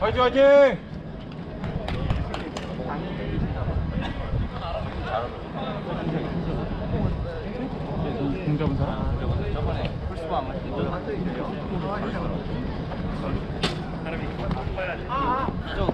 화이팅 화이팅! 공 잡은 사람? 저번에 풀스바 안 마신 거. 결혼했잖아. 저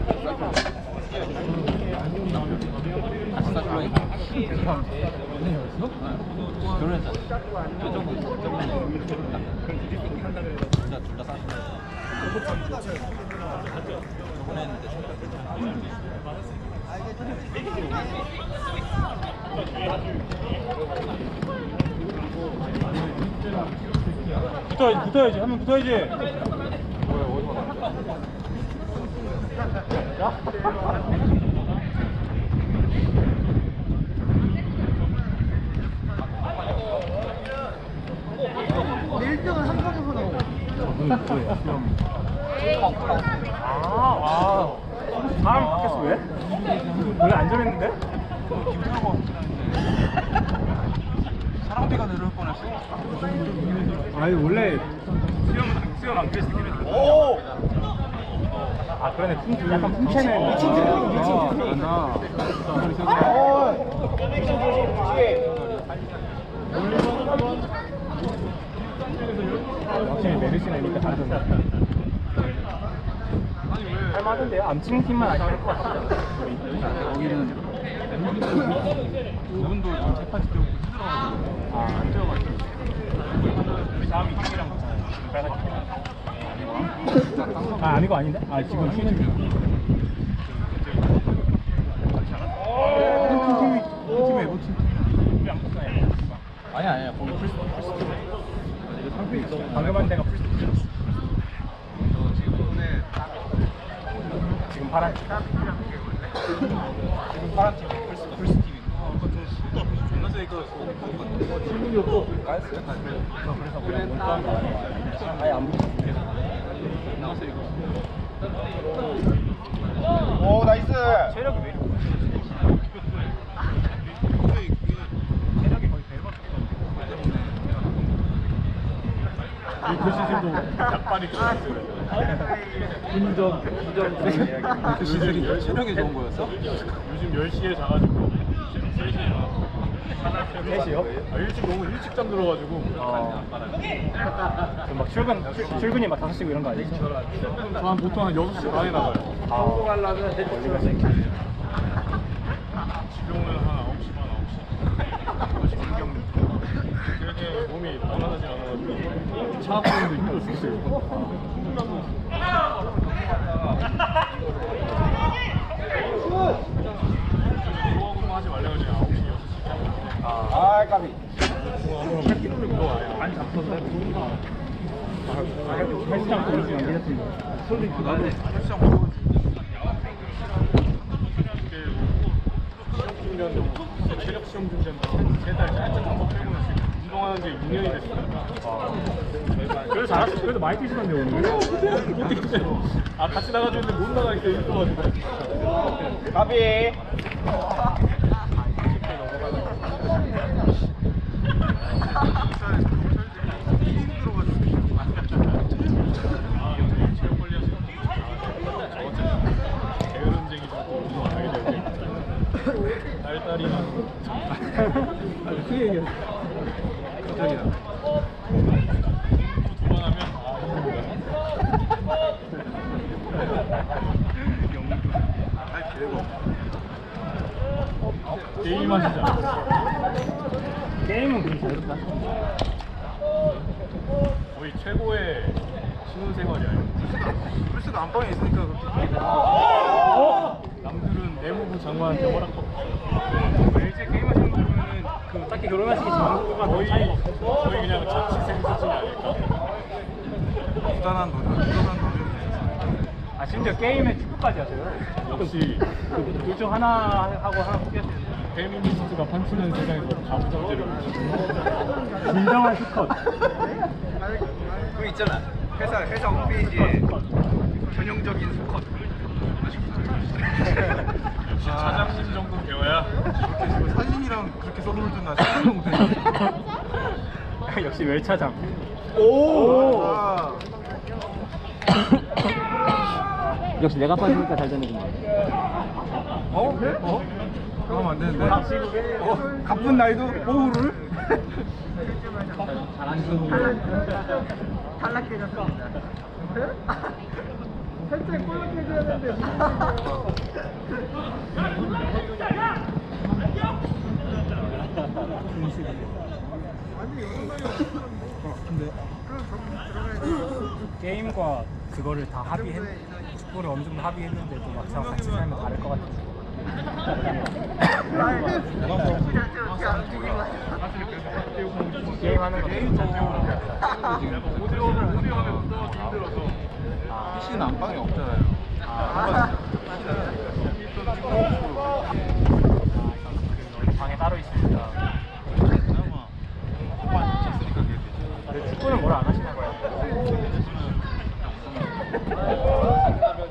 붙어야지 붙어야지. 한명 붙어야지. 아, 아, 사람 바뀌었어 왜? 원래 안 저랬는데? 사랑비가 내려올 뻔했어. 아니 원래 수영 수영 안 그랬어 오! 아 그러네 풍 약간 풍채네 미친 듯 미친 듯 확실 이렇게 다르던데 할만한데요? 암칭 팀만 아시면 할것 같아요 거기는 그분도 좀 세판 뛰고 힘들어가지고 아안 뛰어가지고 우리 다음이 팀이랑 붙잖아요 빨간 팀. 아 아니고 아닌데? 아 지금 중 팀에 뭐 팀? 안 아니 아니야 거기 풀스 풀스 팀. 방금 한 데가 풀스 지금 파란 팀 지금 파란 팀 풀스 풀스 몰빵 아예 나이스. 체력이 왜 이렇게 체력이 거의 대박 그 시즌도 약발이 운전 운전 그 시즌이 체력이 좋은 거였어? 요즘 10시에 자가지고 3시에 3시요? 아, 일찍 너무 일찍 잠들어가지고 어. 막 출근 출, 출근이 막 5시고 이런 거 아니죠? 저한 보통 한 6시 반에 나가요 아. 지금은 한 9시 반 9시 그렇게 몸이 편안하지 않아가지고 차 타는데 힘들 수 있어요 공부하고 하지 말라고 지금 9시 6시 아 까비 앞으로 8kg를 그거 안 잡던데 헬스장 보여주면 안 되겠습니다 나도 헬스장 보고 시험 준비하는데 체력 시험 준비하는데 세달 살짝 한번 빼고는 지금 운동하는 게 2년이 됐습니다 그래서 잘하시 그래도 많이 뛰시던데 오늘. 아 같이 나가주는데 못 나가니까 일도 가지고. 까비 딸딸이랑 아주 크게 얘기해 갑자기야. 두번 하면 아 힘들다 게임 하시자 게임은 그럼 자유롭다 거의 최고의 신혼생활이 아니야 풀스가 안방에 있으니까 그렇게. 어? 남들은 내무부 장관한테 허락받고 LG 게임 하시는 분은 그 딱히 결혼하시기 전과 거의 거의 그냥 자취생 수준이 아닐까 부단한 노력, 부단한 노력이 있었어. 아 심지어 게임에 축구까지 하세요 역시 둘중 하나 하고 하나 포기하시는 페미니스트가 판치는 세상에서 가부장제를 진정한 스컷 그 있잖아. 회사 회사 홈페이지에 전형적인 수컷. 역시 차장님 정도 배워야 그렇게 지금 사진이랑 그렇게 써놓을 줄나 생각도 못했네. 역시 웰차장 오. 역시 내가 빠지니까 잘 되는 거야. 어? 그래? 어? 그러면 안 되는데. 어? 가쁜 나이도 오후를? 게임과 그거를 다 합의했 축구를 어느 정도 합의했는데도 막상 같이 살면 다를 것 같아. 게임하는 거 PC는 안방에 없잖아요. 방에 따로 있으니까. 그나마 오빠 있으니까 그게 되지. 근데 축구는 뭘 안 하시나 봐요.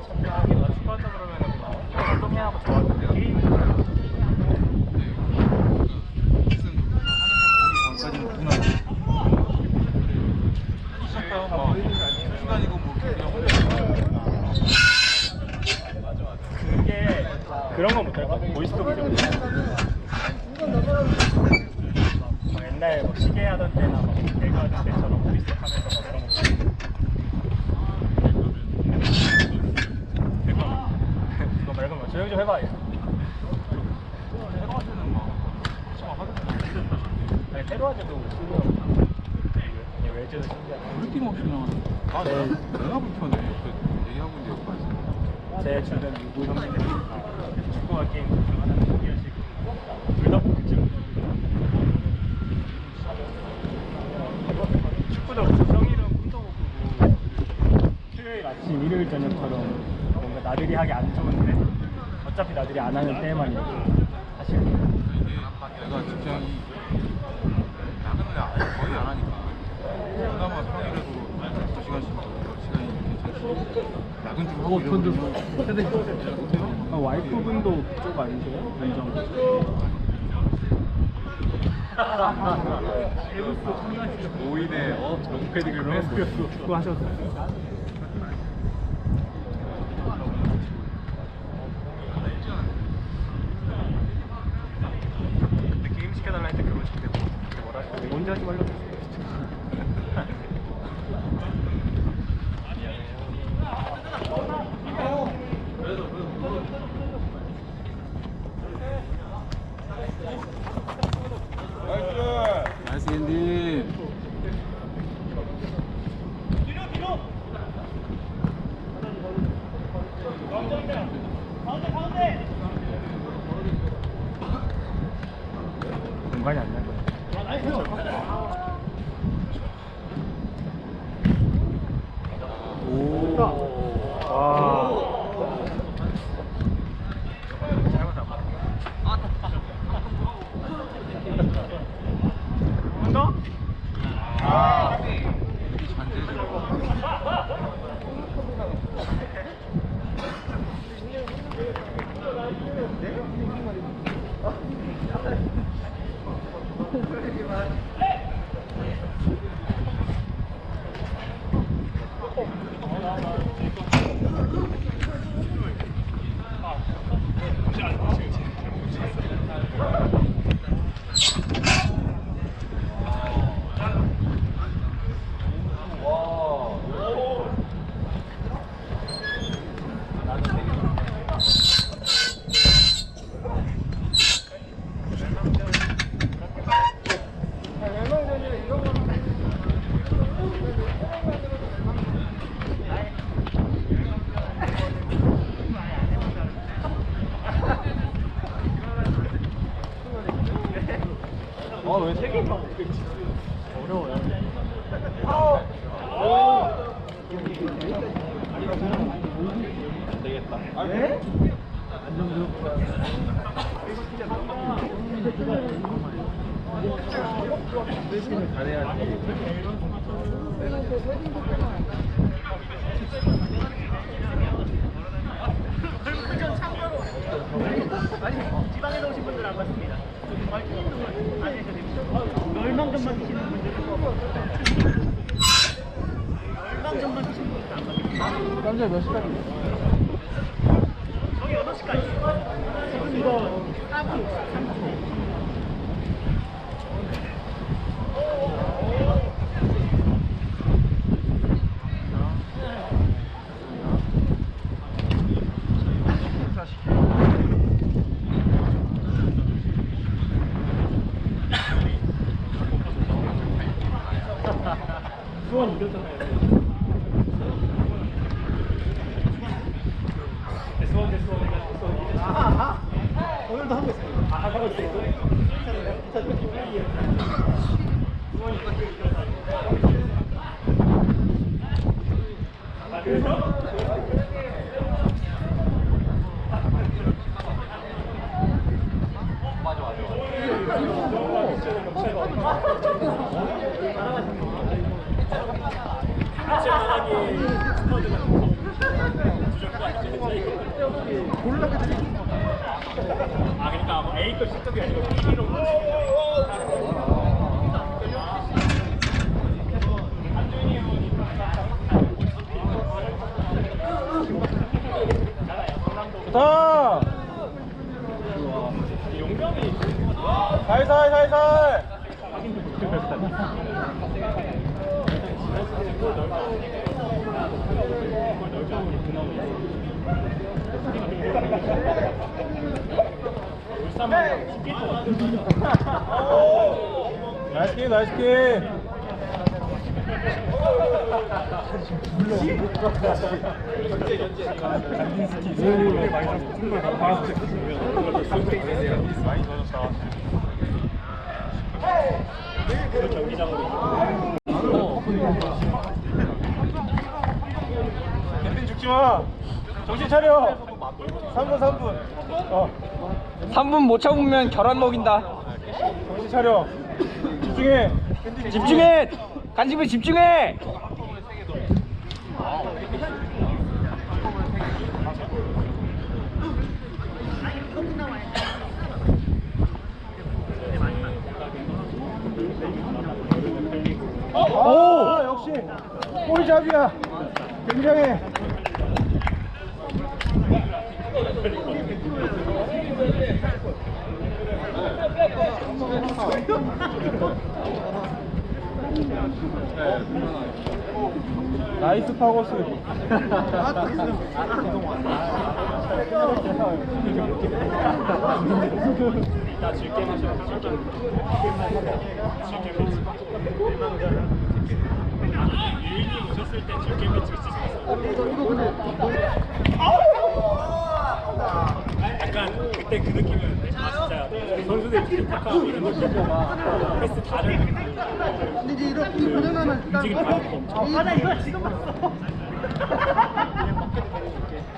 참가하기가 축구하자 그러면은 막 활동해하고 좋아하는데 게임 전까지는 누구나 시작하면 뭐 시간이고 뭐 그냥 혼자 그런 건 못할 것 같아. 보이스톡이죠. 막 옛날 뭐 시계 하던 때나 막 배그 하던 때처럼 보이스톡 하면서 막 그런 거. 그거 말고 뭐 조용 좀 해봐. 하던데 아니 테러하제도 신기하고 외제도 신기하고 우리 팀 없으면 아 내가 내가 불편해 옆에 얘기하고 있는데 제 주변 누구 형님들이 다 축구와 게임 하는 이어식 둘다 복귀지로 축구도 평일은 꿈도 못 꾸고 토요일 아침 일요일 저녁처럼 뭔가 나들이 하기 안 좋은데 어차피 나들이 안 하는 때만 이렇게. 이게 내가 직장이 야근을 안- 거의 안 하니까. 그나마 평일에도 두 시간씩 시간이 괜찮지 야근 좀 하고 이러면 아, 와이프분도 그쪽 아니세요? 연정. 오인에 어 롱패딩 뺐어 축구 하셨어요? 안 받아요. 남자 몇 시까지? 저기 8시까지. 지금 이거 4분, 3분. 수원 이겼잖아요. 네, 수원 대 수원이가 수원 이겼잖아요. 오늘도 하고 있어요. 아, 하고 있어요. 수원이 이겼잖 아? 아 그러니까 뭐 A급 실적이 아니고 B로 좋다. 용병이 살살 살살. 나이스 킥 나이스 킥. 캠핑 죽지 마. 정신 차려. 3분 3분. 어 3분 못 참으면 결혼 먹인다. 정신 차려. 집중해. 집중해! 간집에 집중해! 오 역시 볼잡이야. 굉장해. 나이스 파고스. 이따 즐게 마셔 매치 유인이 오셨을 때 즐게 매치 약간 그때 그아 이런 보고 막 패스 다 잘. 근데 이제 이렇게 움직임 다 없고 아, 나 이거 지금 봤어.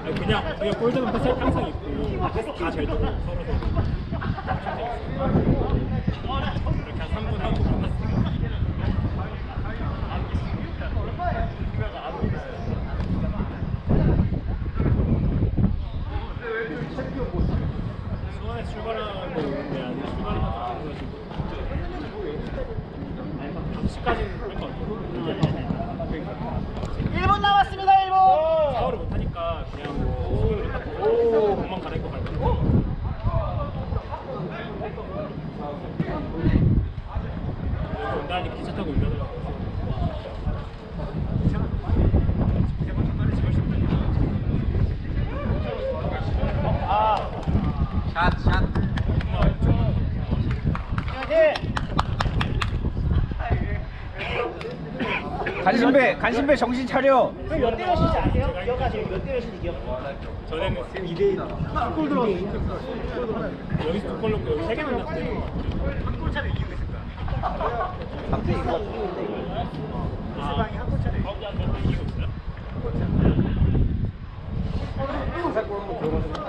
아니, 그냥 그냥 골드는 패스 항상 있고 패스 다잘 되고 서로 이렇게 한 3분 하고 끝났으니까 수원에 출발하고 있는데 아직 출발을 안 해가지고 10시까지는 할것 같아요 1분 남았습니다, 1분. 샤워를 못하니까 그냥 뭐 수건으로 닦고 몸만 갈아입고 갈 거예요 여기 온다니 기차 타고 올려더라고요 간신배, 간신배 정신 차려! 몇대 몇인지 아세요? 기억하세요? 몇 대 몇인지 기억? 전에는 2대2 골 들어갔어 여기서 두골 넣고 여기 3개 넣었대 한골 차를 이기고 있을 거야 3대 이거 상대방이 한골 차를 이기고 있어요? 이